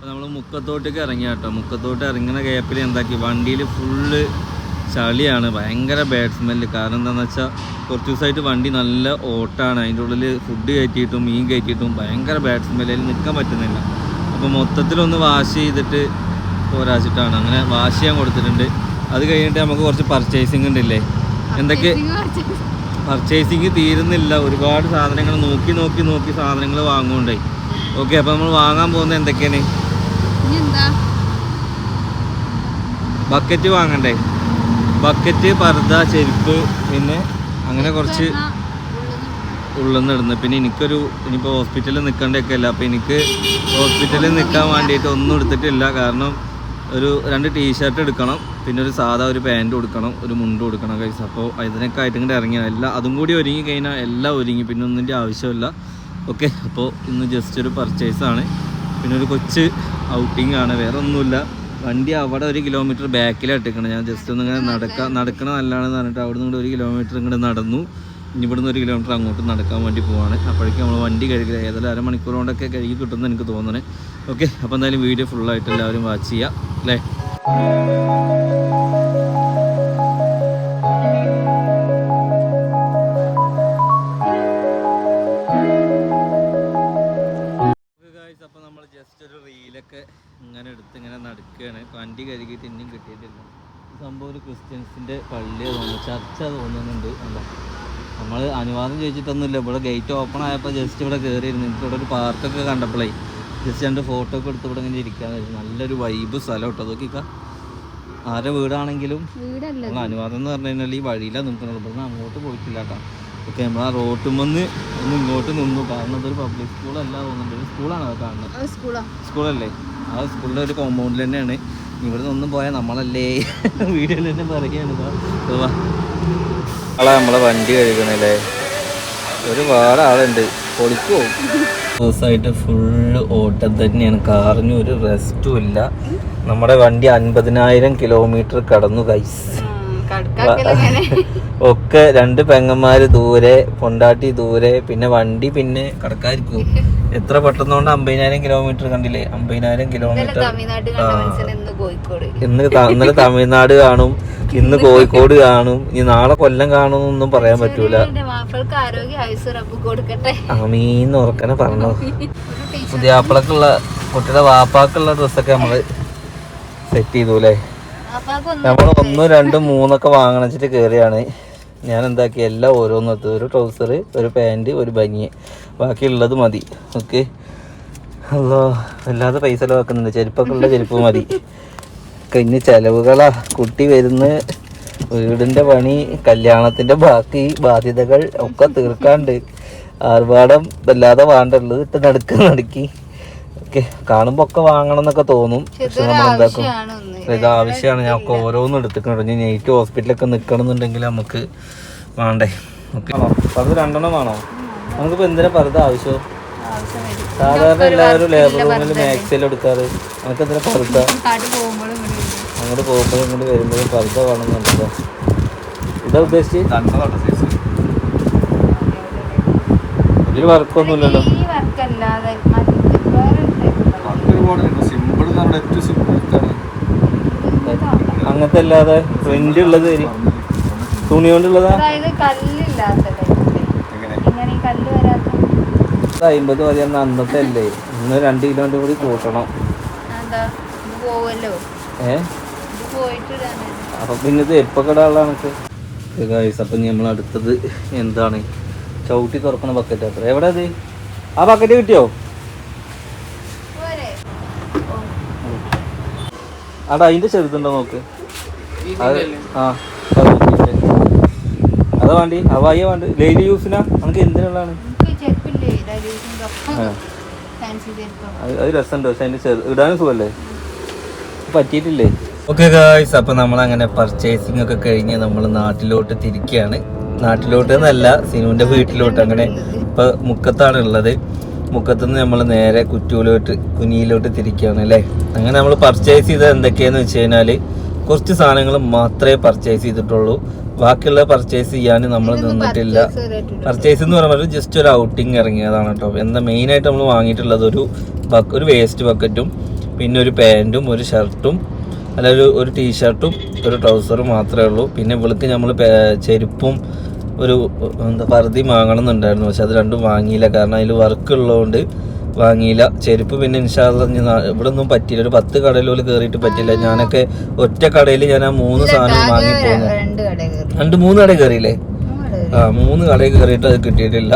അപ്പോൾ നമ്മൾ മുക്കത്തോട്ടേക്ക് ഇറങ്ങി കേട്ടോ. മുക്കത്തോട്ട് ഇറങ്ങുന്ന ഗ്യാപ്പിൽ എന്താക്കി? വണ്ടിയിൽ ഫുള്ള് ചളിയാണ്. ഭയങ്കര ബാഡ് സ്മെല്ല് കാരണം എന്താണെന്ന് വെച്ചാൽ കുറച്ച് ദിവസമായിട്ട് വണ്ടി നല്ല ഓട്ടാണ് അതിന്റെ ഉള്ളിൽ ഫുഡ് കയറ്റിയിട്ടും മീൻ കയറ്റിയിട്ടും ഭയങ്കര ബാഡ് സ്മെല്ല് അതിൽ നിൽക്കാൻ പറ്റുന്നില്ല. അപ്പോൾ മൊത്തത്തിലൊന്ന് വാഷ് ചെയ്തിട്ട് പോരാച്ചിട്ടാണ്. അങ്ങനെ വാഷ് ചെയ്യാൻ കൊടുത്തിട്ടുണ്ട്. അത് കഴിഞ്ഞിട്ട് നമുക്ക് കുറച്ച് പർച്ചേസിങ് ഉണ്ടല്ലേ? എന്തൊക്കെ? പർച്ചേസിങ് തീരുന്നില്ല. ഒരുപാട് സാധനങ്ങൾ നോക്കി നോക്കി നോക്കി സാധനങ്ങൾ വാങ്ങുകൊണ്ടേ ഓക്കെ അപ്പോൾ നമ്മൾ വാങ്ങാൻ പോകുന്നത് എന്തൊക്കെയാണ്? ബക്കറ്റ് വാങ്ങണ്ടേ? ബക്കറ്റ് പർദ്ദ ചെരുപ്പ് പിന്നെ അങ്ങനെ കുറച്ച് ഉള്ളെന്ന് ഇടുന്നത് പിന്നെ എനിക്കൊരു ഇനിയിപ്പോൾ ഹോസ്പിറ്റലിൽ നിൽക്കേണ്ടതൊക്കെ അല്ല അപ്പോൾ എനിക്ക് ഹോസ്പിറ്റലിൽ നിൽക്കാൻ വേണ്ടിയിട്ട് ഒന്നും എടുത്തിട്ടില്ല. കാരണം ഒരു രണ്ട് ടീഷർട്ട് എടുക്കണം. പിന്നെ ഒരു സാധാ ഒരു പാന്റ് കൊടുക്കണം. ഒരു മുണ്ട് കൊടുക്കണം കൈസ് അപ്പോൾ ഇതിനൊക്കെ ആയിട്ട് ഇങ്ങോട്ട് ഇറങ്ങിയ. എല്ലാം അതും കൂടി ഒരുങ്ങി കഴിഞ്ഞാൽ എല്ലാം ഒരുങ്ങി. പിന്നെ ഒന്നിന്റെ ആവശ്യമില്ല. ഓക്കെ അപ്പോൾ ഇന്ന് ജസ്റ്റ് ഒരു പർച്ചേസാണ് പിന്നെ ഒരു കൊച്ച് ഔട്ടിംഗ് ആണ്. വേറെ ഒന്നുമില്ല വണ്ടി അവിടെ ഒരു കിലോമീറ്റർ ബാക്കിലാണ് ഇട്ടിക്കണം ഞാൻ ജസ്റ്റ് ഒന്ന് ഇങ്ങനെ നടക്കാൻ നടക്കണ നല്ലതാണെന്ന് പറഞ്ഞിട്ട് അവിടെ നിന്ന് ഒരു കിലോമീറ്റർ ഇങ്ങോട്ട് നടന്നു. ഇനി ഇവിടുന്ന് ഒരു കിലോമീറ്റർ അങ്ങോട്ട് നടക്കാൻ വേണ്ടി പോവാണ്. അപ്പോഴേക്കും നമ്മൾ വണ്ടി കഴുകുക ഏതായാലും അരമണിക്കൂർ കൊണ്ടൊക്കെ കഴുകി കിട്ടുമെന്ന് എനിക്ക് തോന്നണേ. ഓക്കെ അപ്പോൾ എന്തായാലും വീഡിയോ ഫുള്ളായിട്ട് എല്ലാവരും വാച്ച് ചെയ്യാം. അല്ലേ? ക്രിസ്ത്യൻസിന്റെ പള്ളി തോന്നുന്നു ചർച്ച തോന്നുന്നുണ്ട്. അല്ല നമ്മൾ അനുവാദം ചോദിച്ചിട്ടൊന്നുമില്ല. ഇവിടെ ഗേറ്റ് ഓപ്പൺ ആയപ്പോൾ ജസ്റ്റ് ഇവിടെ കയറിയിരുന്നു എനിക്ക് ഇവിടെ ഒരു പാർക്കൊക്കെ കണ്ടപ്പോഴേ ജസ്റ്റ് രണ്ട് ഫോട്ടോ ഒക്കെ എടുത്ത് ഇവിടെ ഇങ്ങനെ ഇരിക്കാൻ നല്ലൊരു വൈബ് സ്ഥലം കേട്ടോ നോക്കിക്ക ആരുടെ വീടാണെങ്കിലും നമ്മൾ അനുവാദം എന്ന് പറഞ്ഞു കഴിഞ്ഞാൽ ഈ വഴിയിലാണ് നിൽക്കുന്നത്. ഇവിടെ അങ്ങോട്ട് പോയിട്ടില്ല കേട്ടോ. ഓക്കെ നമ്മൾ ആ റോട്ടിൽ വന്ന് ഒന്ന് ഇങ്ങോട്ട് നിന്നു. കാരണം അതൊരു പബ്ലിക് സ്കൂളല്ല തോന്നുന്നുണ്ട്. ഒരു സ്കൂളാണ് അത് കാണുന്നത്? സ്കൂളാ സ്കൂളല്ലേ? ആ സ്കൂളിന്റെ ഒരു കോമ്പൗണ്ടിൽ തന്നെയാണ്. ഇവിടെ ഒന്നും പോയാൽ നമ്മളല്ലേ? വീഡിയോയിൽ തന്നെ പറയുകയാണ്. ആളെ നമ്മളെ വണ്ടി കഴുകണല്ലേ? ഒരുപാട് ആളുണ്ട്. പൊളിക്കോ? ദിവസമായിട്ട് ഫുള്ള് ഓട്ടം തന്നെയാണ്. കാറിന് ഒരു റെസ്റ്റും ഇല്ല. നമ്മുടെ വണ്ടി അൻപതിനായിരം കിലോമീറ്റർ കടന്നു കൈസ് ഒക്കെ രണ്ട് പെങ്ങന്മാര് ദൂരെ പൊണ്ടാട്ടി ദൂരെ പിന്നെ വണ്ടി പിന്നെ കടക്കാരിക്കും. എത്ര പെട്ടെന്നുകൊണ്ട് അമ്പതിനായിരം കിലോമീറ്റർ കണ്ടില്ലേ? അമ്പതിനായിരം കിലോമീറ്റർ ഇന്ന് ഇന്നലെ തമിഴ്നാട് കാണും ഇന്ന് കോഴിക്കോട് കാണും ഇനി നാളെ കൊല്ലം കാണുമെന്നൊന്നും പറയാൻ പറ്റൂല. അമീന്ന് ഉറക്കനെ പറഞ്ഞു. പുതിയ ആപ്പിളക്കുള്ള കുട്ടിയുടെ വാപ്പാക്കുള്ള ഡ്രസ്സൊക്കെ നമ്മൾ സെറ്റ് ചെയ്തു അല്ലേ നമ്മൾ ഒന്നും രണ്ടും മൂന്നൊക്കെ വാങ്ങണച്ചിട്ട് കേറിയാണ്. ഞാൻ എന്താക്കി എല്ലാം ഓരോന്നും എത്തും ഒരു ട്രൗസർ ഒരു പാന്റ് ഒരു ബനിയൻ. ബാക്കിയുള്ളത് മതി. ഓക്കെ. അല്ലോ വല്ലാതെ പൈസ വെക്കുന്നുണ്ട് ചെരുപ്പൊക്കെ ഉള്ള ചെരുപ്പ് മതി. കഴിഞ്ഞ ചെലവുകളാ. കുട്ടി വരുന്ന വീടിന്റെ പണി കല്യാണത്തിന്റെ ബാക്കി ബാധ്യതകൾ ഒക്കെ തീർക്കാണ്ട്. ആർഭാടം വല്ലാതെ വേണ്ടുള്ളത് ഇട്ട് നടക്കുന്ന നടുക്കി. ഓക്കെ കാണുമ്പോ ഒക്കെ വാങ്ങണം എന്നൊക്കെ തോന്നും. പക്ഷെ നമ്മൾ എന്താക്കും ഇത് ആവശ്യമാണ്. ഞാൻ ഒക്കെ ഓരോന്നും എടുത്തിട്ടുണ്ട്. ഇനി നൈറ്റ് ഹോസ്പിറ്റലൊക്കെ നിക്കണം എന്നുണ്ടെങ്കിൽ നമുക്ക് വേണ്ടേ? ഓക്കെ. പറുത് രണ്ടെണ്ണം വേണോ? നമുക്കിപ്പോൾ എന്തിനാ പറുത ആവശ്യം? സാധാരണ എല്ലാവരും ലേബർ റൂമിൽ മാക്സിൽ എടുക്കാറ്. നമുക്ക് എന്തിനാ പറുത. അങ്ങോട്ട് പോകുമ്പോഴും ഇങ്ങോട്ട് വരുമ്പോഴും. പറുത വേണമെന്നുണ്ടല്ലോ ഇതാ ഉദ്ദേശിച്ച്? ഇതിൽ വർക്കൊന്നുമില്ലല്ലോ ഈ വർക്കല്ലാതെ മറ്റ് വേറെ അങ്ങനത്തെ അല്ലാതെ പ്രിന്റ് ഉള്ളത് തുണി കൊണ്ടുള്ളതാ? അതായത് കല്ലില്ലാത്ത ടൈപ്പ് ഇങ്ങനെ കല്ല് വരാത്ത അമ്പത് മതി അന്ന് അന്നത്തെ അല്ലേ? ഇന്ന് രണ്ട് കിലോന്റെ കൂടി കൂട്ടണം. ഏ? അപ്പൊ പിന്നെ ഇത് എപ്പോ കടാളാണ് എനിക്ക് അപ്പൊ നമ്മൾ അടുത്തത് എന്താണ്? ചവിട്ടി തുറക്കണ ബക്കറ്റ് അത്ര എവിടെ അത് ആ ബക്കറ്റ് കിട്ടിയോ? അടാ അതിന്റെ ചെറുതുണ്ടോ നോക്ക്. അത് ആ അത് വേണ്ടി അവയ്യ വേണ്ട. ഡെയിലി യൂസിനാ നമുക്ക് എന്തിനുള്ളതാണ്? അത് രസമുണ്ട്. പക്ഷെ അതിന്റെ ചെറു ഇടാനും സുഖല്ലേ പറ്റിയിട്ടില്ലേ? ഓക്കെ ഗായ്സ് അപ്പൊ നമ്മൾ അങ്ങനെ പർച്ചേസിംഗ് ഒക്കെ കഴിഞ്ഞ് നമ്മൾ നാട്ടിലോട്ട് തിരിക്കുകയാണ് നാട്ടിലോട്ട് എന്നല്ല സിനുവിന്റെ വീട്ടിലോട്ട്. അങ്ങനെ ഇപ്പൊ മുക്കത്താണ് ഉള്ളത് മുക്കത്ത് നിന്ന് നമ്മൾ നേരെ കുറ്റൂലോട്ട് കുനിയിലോട്ട് തിരിക്കുകയാണ് അല്ലേ? അങ്ങനെ നമ്മൾ പർച്ചേസ് ചെയ്തത് എന്തൊക്കെയാന്ന് വെച്ച് കഴിഞ്ഞാൽ കുറച്ച് സാധനങ്ങൾ മാത്രമേ പർച്ചേസ് ചെയ്തിട്ടുള്ളൂ. ബാക്കിയുള്ള പർച്ചേസ് ചെയ്യാൻ നമ്മൾ നിന്നിട്ടില്ല. പർച്ചേസ് എന്ന് പറഞ്ഞാൽ ജസ്റ്റ് ഒരു ഔട്ടിങ് ഇറങ്ങിയതാണ് കേട്ടോ എന്താ മെയിനായിട്ട് നമ്മൾ വാങ്ങിയിട്ടുള്ളത് ഒരു ഒരു വേസ്റ്റ് ബക്കറ്റും പിന്നെ ഒരു പാന്റും ഒരു ഷർട്ടും അല്ല ഒരു ഒരു ടീഷർട്ടും ഒരു ട്രൗസറും മാത്രമേ ഉള്ളൂ. പിന്നെ ഇവൾക്ക് നമ്മൾ ചെരുപ്പും ഒരു എന്താ പറുതി വാങ്ങണം എന്നുണ്ടായിരുന്നു പക്ഷെ അത് രണ്ടും വാങ്ങിയില്ല. കാരണം അതിൽ വർക്ക് ഉള്ളതുകൊണ്ട് വാങ്ങിയില്ല. ചെരുപ്പ് പിന്നെ ഇൻഷാല്ല ഇവിടെ ഒന്നും പറ്റിയില്ല. ഒരു പത്ത് കടയിലോൽ കയറിയിട്ട് പറ്റില്ല ഞാനൊക്കെ ഒറ്റ കടയിൽ ഞാൻ ആ മൂന്ന് സാധനം വാങ്ങി പോകുന്നു രണ്ട് കടയിൽ മൂന്ന് കട കയറിയില്ലേ ആ മൂന്ന് കടയിൽ കയറിയിട്ട് അത് കിട്ടിയിട്ടില്ല.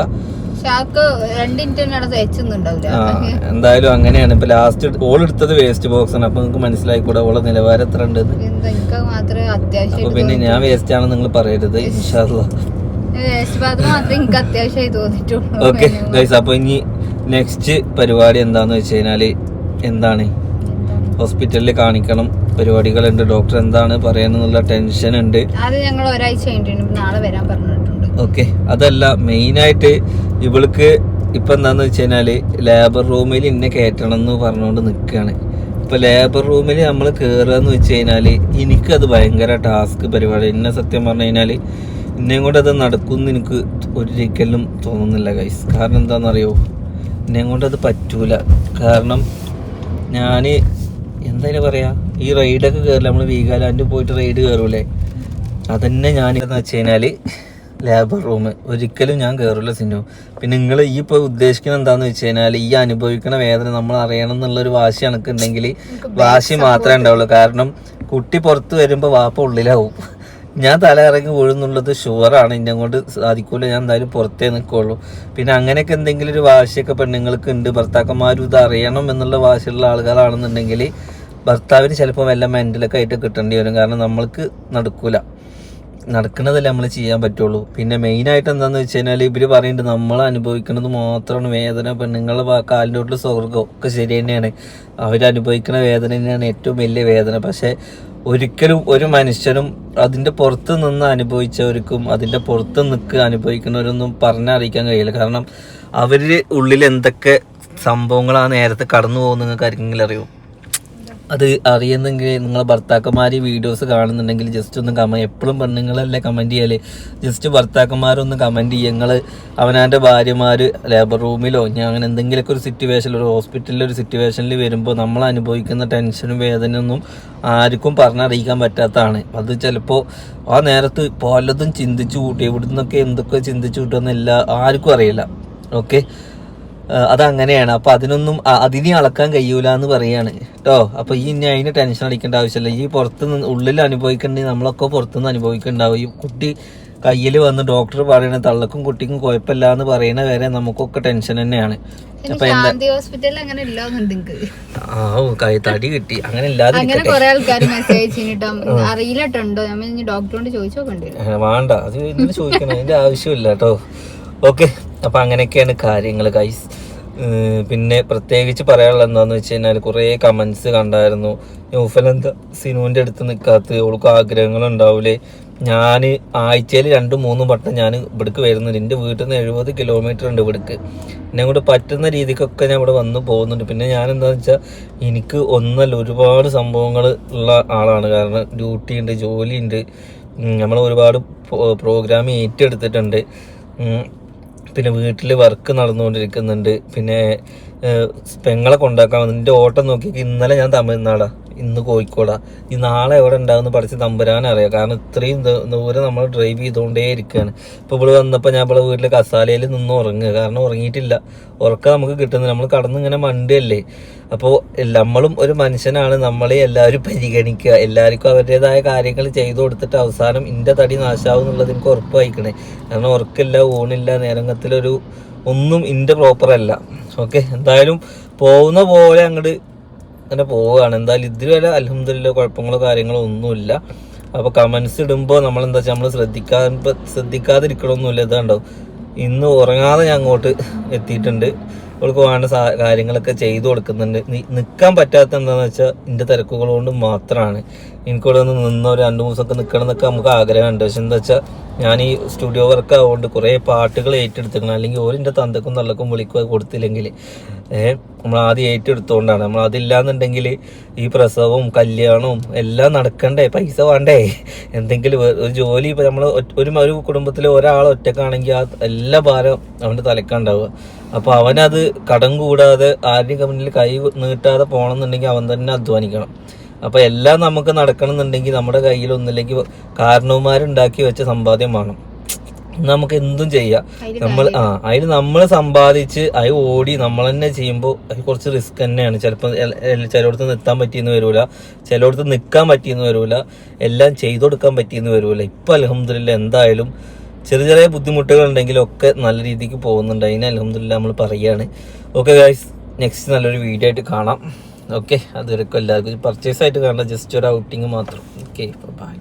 എന്തായാലും അങ്ങനെയാണ്. ഇപ്പൊ ലാസ്റ്റ് ഓൾ എടുത്തത് വേസ്റ്റ് ബോക്സ് ആണ്. അപ്പൊ നിങ്ങൾക്ക് മനസ്സിലായിക്കൂടെ ഓളെ നിലവാരം എത്ര ഉണ്ട് അപ്പൊ പിന്നെ ഞാൻ വേസ്റ്റ് ആണെന്ന് നിങ്ങൾ പറയരുത് ഇൻഷാല്ല മാത്രമേ എനിക്ക് അത്യാവശ്യമായി തോന്നിയിട്ടുള്ളൂ. ഓക്കെ ഗൈസ് അപ്പൊ ഇനി നെക്സ്റ്റ് പരിപാടി എന്താന്ന് വെച്ച് കഴിഞ്ഞാൽ എന്താണ്? ഹോസ്പിറ്റലിൽ ഹോസ്പിറ്റലിൽ കാണിക്കണം. പരിപാടികളുണ്ട്. ഡോക്ടർ എന്താണ് പറയാനെന്നുള്ള ടെൻഷൻ ഉണ്ട്. അത് ഞങ്ങൾ ഒരാഴ്ച കഴിഞ്ഞിട്ടുണ്ട്. നാളെ വരാൻ പറഞ്ഞിട്ടുണ്ട്. ഓക്കെ അതല്ല മെയിനായിട്ട് ഇവൾക്ക് ഇപ്പൊ എന്താന്ന് വെച്ച് കഴിഞ്ഞാൽ ലേബർ റൂമിൽ ഇന്നെ കയറ്റണം എന്ന് പറഞ്ഞുകൊണ്ട് നിൽക്കുകയാണ് ഇപ്പൊ ലേബർ റൂമിൽ നമ്മൾ കയറുക എന്ന് വെച്ച് കഴിഞ്ഞാൽ എനിക്കത് ഭയങ്കര ടാസ്ക് പരിപാടി. എന്നെ സത്യം പറഞ്ഞു കഴിഞ്ഞാൽ എന്നെയും കൊണ്ട് അത് നടക്കുമെന്ന് എനിക്ക് ഒരിക്കലും തോന്നുന്നില്ല ഗൈസ് കാരണം എന്താണെന്നറിയോ എന്നെയും കൊണ്ട് അത് പറ്റൂല. കാരണം ഞാൻ എന്തായാലും പറയാ? ഈ റൈഡൊക്കെ കയറില്ല നമ്മൾ വീഗാലാൻഡ് പോയിട്ട് റൈഡ് കയറൂലേ അതന്നെ ഞാൻ എന്താണെന്ന് വെച്ച് കഴിഞ്ഞാൽ ലേബർ റൂം ഒരിക്കലും ഞാൻ കയറില്ല സിനു പിന്നെ നിങ്ങൾ ഈ ഇപ്പോൾ ഉദ്ദേശിക്കുന്നത് എന്താണെന്ന് വെച്ച് കഴിഞ്ഞാൽ ഈ അനുഭവിക്കുന്ന വേദന നമ്മൾ അറിയണം എന്നുള്ളൊരു വാശി എനിക്കുണ്ടെങ്കിൽ വാശി മാത്രമേ ഉണ്ടാവുള്ളൂ കാരണം കുട്ടി പുറത്ത് വരുമ്പോൾ വാപ്പ ഉള്ളിലാവും. ഞാൻ തല ഇറങ്ങി വീഴുന്നുള്ളത് ഷുവറാണ് എന്നെ കൊണ്ട് സാധിക്കൂല. ഞാൻ എന്തായാലും പുറത്തേ നിൽക്കുള്ളൂ പിന്നെ അങ്ങനെയൊക്കെ എന്തെങ്കിലും ഒരു വാശിയൊക്കെ പെണ്ണുങ്ങൾക്ക് ഉണ്ട്. ഭർത്താക്കന്മാരും ഇത് അറിയണം എന്നുള്ള വാശിയുള്ള ആളുകളാണെന്നുണ്ടെങ്കിൽ ഭർത്താവിന് ചിലപ്പോൾ വല്ല മെന്റലൊക്കെ ആയിട്ട് കിട്ടേണ്ടി വരും. കാരണം നമ്മൾക്ക് നടക്കൂല. നടക്കുന്നതല്ലേ നമ്മൾ ചെയ്യാൻ പറ്റുള്ളൂ. പിന്നെ മെയിനായിട്ട് എന്താണെന്ന് വെച്ച് കഴിഞ്ഞാൽ ഇവർ പറയുന്നുണ്ട് നമ്മൾ അനുഭവിക്കുന്നത് മാത്രമാണ്. വേദന പെണ്ണുങ്ങളുടെ കാലിന്റെ തൊട്ടിൽ സ്വർഗം ഒക്കെ ശരി തന്നെയാണ്. അവരനുഭവിക്കുന്ന വേദന തന്നെയാണ് ഏറ്റവും വലിയ വേദന. പക്ഷേ ഒരിക്കലും ഒരു മനുഷ്യനും അതിന്റെ പുറത്ത് നിന്ന് അനുഭവിച്ചവർക്കും അതിന്റെ പുറത്ത് നിൽക്കുക അനുഭവിക്കുന്നവരൊന്നും പറഞ്ഞറിയിക്കാൻ കഴിയില്ല. കാരണം അവരുടെ ഉള്ളിൽ എന്തൊക്കെ സംഭവങ്ങളാണ് നേരത്തെ കടന്നു പോകുന്ന നിങ്ങൾക്ക് ആർക്കെങ്കിലും അത് അറിയുന്നെങ്കിൽ നിങ്ങളെ ഭർത്താക്കന്മാർ വീഡിയോസ് കാണുന്നുണ്ടെങ്കിൽ ജസ്റ്റ് ഒന്ന് കമ എപ്പോഴും പെണ്ണുങ്ങളല്ലേ കമന്റ് ചെയ്യൽ? ജസ്റ്റ് ഭർത്താക്കന്മാരൊന്ന് കമന്റ് ചെയ്യുക നിങ്ങൾ അവനാന്റെ ഭാര്യമാർ ലേബർ റൂമിലോ ഞാൻ അങ്ങനെ എന്തെങ്കിലുമൊക്കെ ഒരു സിറ്റുവേഷനിൽ ഒരു ഹോസ്പിറ്റലിൽ ഒരു സിറ്റുവേഷനിൽ വരുമ്പോൾ നമ്മൾ അനുഭവിക്കുന്ന ടെൻഷനും വേദനയൊന്നും ആർക്കും പറഞ്ഞറിയിക്കാൻ പറ്റാത്തതാണ്. അത് ചിലപ്പോൾ ആ നേരത്ത് പലതും ചിന്തിച്ചു കൂട്ടി ഇവിടുന്നൊക്കെ എന്തൊക്കെ ചിന്തിച്ചു കൂട്ടുമെന്നില്ല ആർക്കും അറിയില്ല. ഓക്കെ അതങ്ങനെയാണ്. അപ്പൊ അതിനൊന്നും അതിനെ അളക്കാൻ കഴിയൂല എന്ന് പറയാണ്. കേട്ടോ അപ്പൊ ഈ ഇനി അതിന് ടെൻഷൻ അടിക്കേണ്ട ആവശ്യമില്ല. ഈ പുറത്ത് നിന്ന് ഉള്ളിൽ അനുഭവിക്കേണ്ടി നമ്മളൊക്കെ പുറത്തുനിന്ന് അനുഭവിക്കുന്നുണ്ടാവും ഈ കുട്ടി കയ്യിൽ വന്ന് ഡോക്ടർ പറയണ തള്ളക്കും കുട്ടിക്കും കുഴപ്പമില്ല എന്ന് പറയണ വരെ നമുക്കൊക്കെ ടെൻഷൻ തന്നെയാണ്. അപ്പൊ ഹോസ്പിറ്റലിൽ അങ്ങനെ തടി കിട്ടി. അങ്ങനെ ഇല്ലാതെ അങ്ങനെ കൊറേ ആൾക്കാർ മെസ്സേജ് അറിയില്ലട്ടുണ്ടോ? ഞാൻ ഡോക്ടറോട് ചോദിച്ചു നോക്കേണ്ടി വേണ്ട. അത് ചോദിക്കണം. അതിന്റെ ആവശ്യമില്ല കേട്ടോ ഓക്കെ. അപ്പൊ അങ്ങനെയൊക്കെയാണ് കാര്യങ്ങൾ ഗൈസ് പിന്നെ പ്രത്യേകിച്ച് പറയാനുള്ളത് എന്താണെന്ന് വെച്ച് കഴിഞ്ഞാൽ കുറേ കമൻസ് കണ്ടായിരുന്നു. ന്യൂഫൽ എന്താ സിനുവിന്റെ അടുത്ത് നിൽക്കാത്ത അവൾക്ക് ആഗ്രഹങ്ങളുണ്ടാവില്ലേ ഞാൻ ആഴ്ചയിൽ രണ്ടും മൂന്നും വട്ടം ഞാൻ ഇവിടേക്ക് വരുന്നുണ്ട്. എന്റെ വീട്ടിൽ നിന്ന് എഴുപത് കിലോമീറ്റർ ഉണ്ട് ഇവിടേക്ക്. എന്നെ കൊണ്ട് പറ്റുന്ന രീതിക്കൊക്കെ ഞാൻ ഇവിടെ വന്ന് പോകുന്നുണ്ട്. പിന്നെ ഞാൻ എന്താണെന്ന് വെച്ചാൽ എനിക്ക് ഒന്നല്ല ഒരുപാട് സംഭവങ്ങൾ ഉള്ള ആളാണ്. കാരണം ഡ്യൂട്ടി ഉണ്ട് ജോലിയുണ്ട് നമ്മൾ ഒരുപാട് പ്രോഗ്രാം ഏറ്റെടുത്തിട്ടുണ്ട്. പിന്നെ വീട്ടിൽ വർക്ക് നടന്നുകൊണ്ടിരിക്കുന്നുണ്ട്. പിന്നെ പെങ്ങളെ കൊണ്ടാക്കാൻ എന്റെ ഓട്ടം നോക്കി ഇന്നലെ ഞാൻ തമിഴ്നാടാ. ഇന്ന് കോഴിക്കോടാ. ഈ നാളെ എവിടെ ഉണ്ടാകുന്ന പഠിച്ച് തമ്പുരാനറിയാം കാരണം ഇത്രയും ദൂരം നമ്മൾ ഡ്രൈവ് ചെയ്തുകൊണ്ടേ ഇരിക്കുകയാണ് ഇപ്പോൾ ഇവിടെ വന്നപ്പോൾ ഞാൻ ഇവിടെ വീട്ടിൽ കസാലയിൽ നിന്ന് ഉറങ്ങുക. കാരണം ഉറങ്ങിയിട്ടില്ല. ഉറക്കം നമുക്ക് കിട്ടുന്നത് നമ്മൾ കടന്ന് ഇങ്ങനെ മണ്ടല്ലേ അപ്പോൾ നമ്മളും ഒരു മനുഷ്യനാണ്. നമ്മളെ എല്ലാവരും പരിഗണിക്കുക. എല്ലാവർക്കും അവരുടേതായ കാര്യങ്ങൾ ചെയ്തു കൊടുത്തിട്ട് അവസാനം ഇന്റെ തടി നാശാവും എന്നുള്ളത് എനിക്ക് ഉറപ്പ് വഹിക്കണേ. കാരണം ഉറക്കില്ല ഊണില്ല നേരങ്ങത്തിലൊരു ഒന്നും ഇന്റെ പ്രോപ്പറല്ല ഓക്കെ എന്തായാലും പോകുന്ന പോലെ അങ്ങോട്ട് അങ്ങനെ പോവുകയാണ്. എന്തായാലും ഇതുവരെ അലഹമില്ല കുഴപ്പങ്ങളോ കാര്യങ്ങളോ ഒന്നുമില്ല. അപ്പോൾ കമൻസ് ഇടുമ്പോൾ നമ്മൾ എന്താ വെച്ചാൽ നമ്മൾ ശ്രദ്ധിക്കാൻ ശ്രദ്ധിക്കാതിരിക്കണമൊന്നുമില്ല ഇതാണ്ടോ? ഇന്ന് ഉറങ്ങാതെ ഞാൻ അങ്ങോട്ട് എത്തിയിട്ടുണ്ട്. അവൾക്ക് വേണ്ട കാര്യങ്ങളൊക്കെ ചെയ്തു കൊടുക്കുന്നുണ്ട്. നിൽക്കാൻ പറ്റാത്ത എന്താണെന്ന് വെച്ചാൽ എന്റെ തിരക്കുകൾ കൊണ്ട് മാത്രമാണ് എനിക്കിവിടെ നിന്ന് നിന്ന് ഒരു രണ്ട് മൂന്ന് ദിവസമൊക്കെ നിൽക്കണം എന്നൊക്കെ നമുക്ക് ആഗ്രഹമുണ്ട്. പക്ഷെ എന്താ വെച്ചാൽ ഞാൻ ഈ സ്റ്റുഡിയോ വർക്ക് ആവുകൊണ്ട് കുറേ പാട്ടുകൾ ഏറ്റെടുത്തിരിക്കണം. അല്ലെങ്കിൽ ഓരിന്റെ തന്തക്കും തള്ളക്കും വിളിക്കുക കൊടുത്തില്ലെങ്കിൽ നമ്മൾ ആദ്യം ഏറ്റെടുത്തോണ്ടാണ്. നമ്മൾ അതില്ലാന്നുണ്ടെങ്കിൽ ഈ പ്രസവവും കല്യാണവും എല്ലാം നടക്കണ്ടേ? പൈസ വേണ്ടേ? എന്തെങ്കിലും ഒരു ജോലി ഇപ്പം നമ്മൾ ഒരു ഒരു കുടുംബത്തിൽ ഒരാൾ ഒറ്റക്കാണെങ്കിൽ ആ എല്ലാ ഭാരം അവന്റെ തലക്കാണ്ടാവുക അപ്പോൾ അവനത് കടം കൂടാതെ ആരുടെയും മുന്നിൽ കൈ നീട്ടാതെ പോകണമെന്നുണ്ടെങ്കിൽ അവൻ തന്നെ അധ്വാനിക്കണം. അപ്പോൾ എല്ലാം നമുക്ക് നടക്കണം എന്നുണ്ടെങ്കിൽ നമ്മുടെ കയ്യിൽ ഒന്നില്ലെങ്കിൽ കാരണവന്മാരുണ്ടാക്കി വെച്ച സമ്പാദ്യം വേണം. നമുക്ക് എന്തും ചെയ്യാം. നമ്മൾ ആ അതിന് നമ്മൾ സമ്പാദിച്ച് അത് ഓടി നമ്മൾ തന്നെ ചെയ്യുമ്പോൾ അത് കുറച്ച് റിസ്ക് തന്നെയാണ്. ചിലപ്പോൾ ചിലയിടത്ത് നിർത്താൻ പറ്റിയെന്ന് വരൂല. ചിലയിടത്ത് നിൽക്കാൻ പറ്റിയെന്ന് വരൂല. എല്ലാം ചെയ്തു കൊടുക്കാൻ പറ്റിയെന്ന് വരൂല. ഇപ്പം അലഹമില്ല എന്തായാലും ചെറിയ ചെറിയ ബുദ്ധിമുട്ടുകൾ ഉണ്ടെങ്കിലും ഒക്കെ നല്ല രീതിക്ക് പോകുന്നുണ്ട്. അതിന് അലഹമില്ല നമ്മൾ പറയുകയാണ് ഓക്കെ ഗൈസ് നെക്സ്റ്റ് നല്ലൊരു വീഡിയോ ആയിട്ട് കാണാം. ഓക്കെ അതുവരെയൊക്കെ എല്ലാവർക്കും പർച്ചേസ് ആയിട്ട് കാണാം ജസ്റ്റ് ഒരു ഔട്ടിങ് മാത്രം. Okay bye